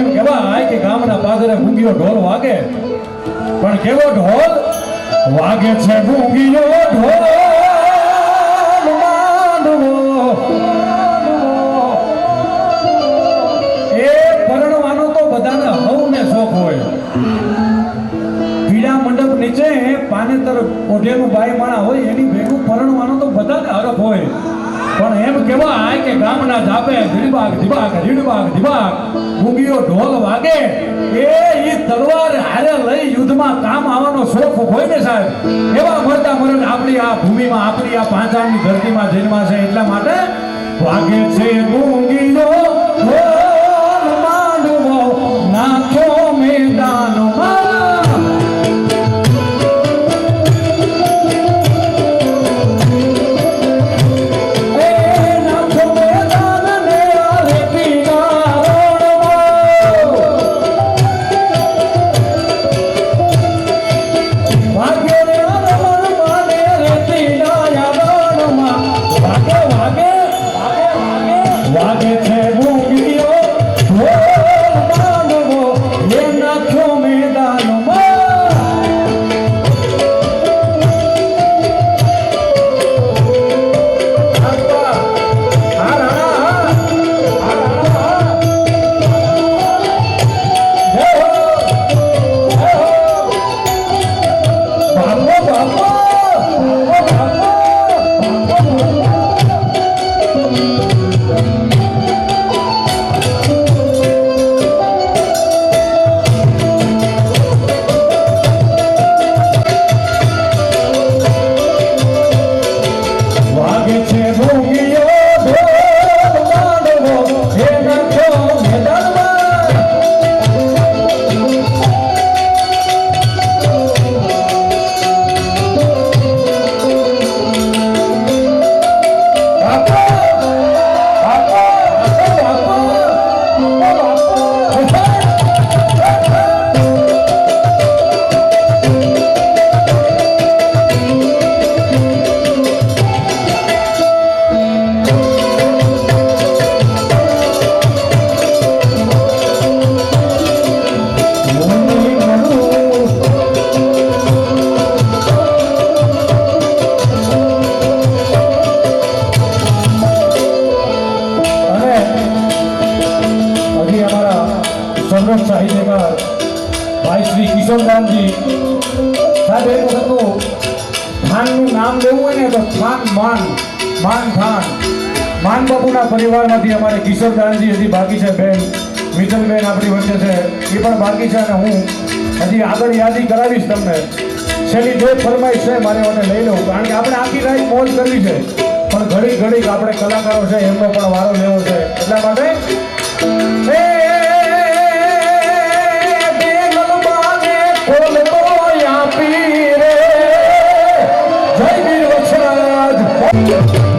એમ કહેવાય કે ગામના પાદરે મૂંગીયો ઢોલ વાગે. પણ કેવો ઢોલ? વાગે છે મૂંગીયો ઢોલ. એ પરણવાનો તો બધાને હવને શોખ હોય. પીડા મંડપ નીચે પાનેતર ઓઢેલું બાઈ માણા હોય એની ભેગું પરણવાનો તો બધાને હરફ હોય. પણ એમ કહેવાય કે ગામના જાપે ધીરબાગ ધીબાગ ધીડબાગ ધીબાગ મૂંગીઓ ઢોલ વાગે. એ ઈ તલવાર હારે લઈ યુદ્ધમાં કામ આવવાનો શોખ હોય ને સાહેબ? એવા મરતા મરણ આપણી આ ભૂમિમાં, આપણી આ પાંચાળની ધરતીમાં જન્મા છે એટલા માટે વાગે છે મૂંગીઓ ઢોલ. સંરક્ષ સાહિત્યકાર ભાઈ શ્રી કિશોરદાનજી સાહેબ, એક વખતનું થાનનું નામ લેવું હોય ને તો થાન માન માન, થાન. માન બાપુના પરિવારમાંથી અમારે કિશોરદાનજી હજી બાકી છે, બેન. મિત્તલબેન આપણી વચ્ચે છે. એ પણ બાકી છે અને હું હજી આગળ યાદી કરાવીશ તમને. છેલ્લી જે ફરમાઈશ છે, મારે મને લઈ લઉં કારણ કે આપણે આખી રાત મોજ કરવી છે. પણ ઘડી ઘડીક આપણે કલાકારો છે, એમનો પણ વારો લેવો છે. એટલા માટે વત્સરાજ અને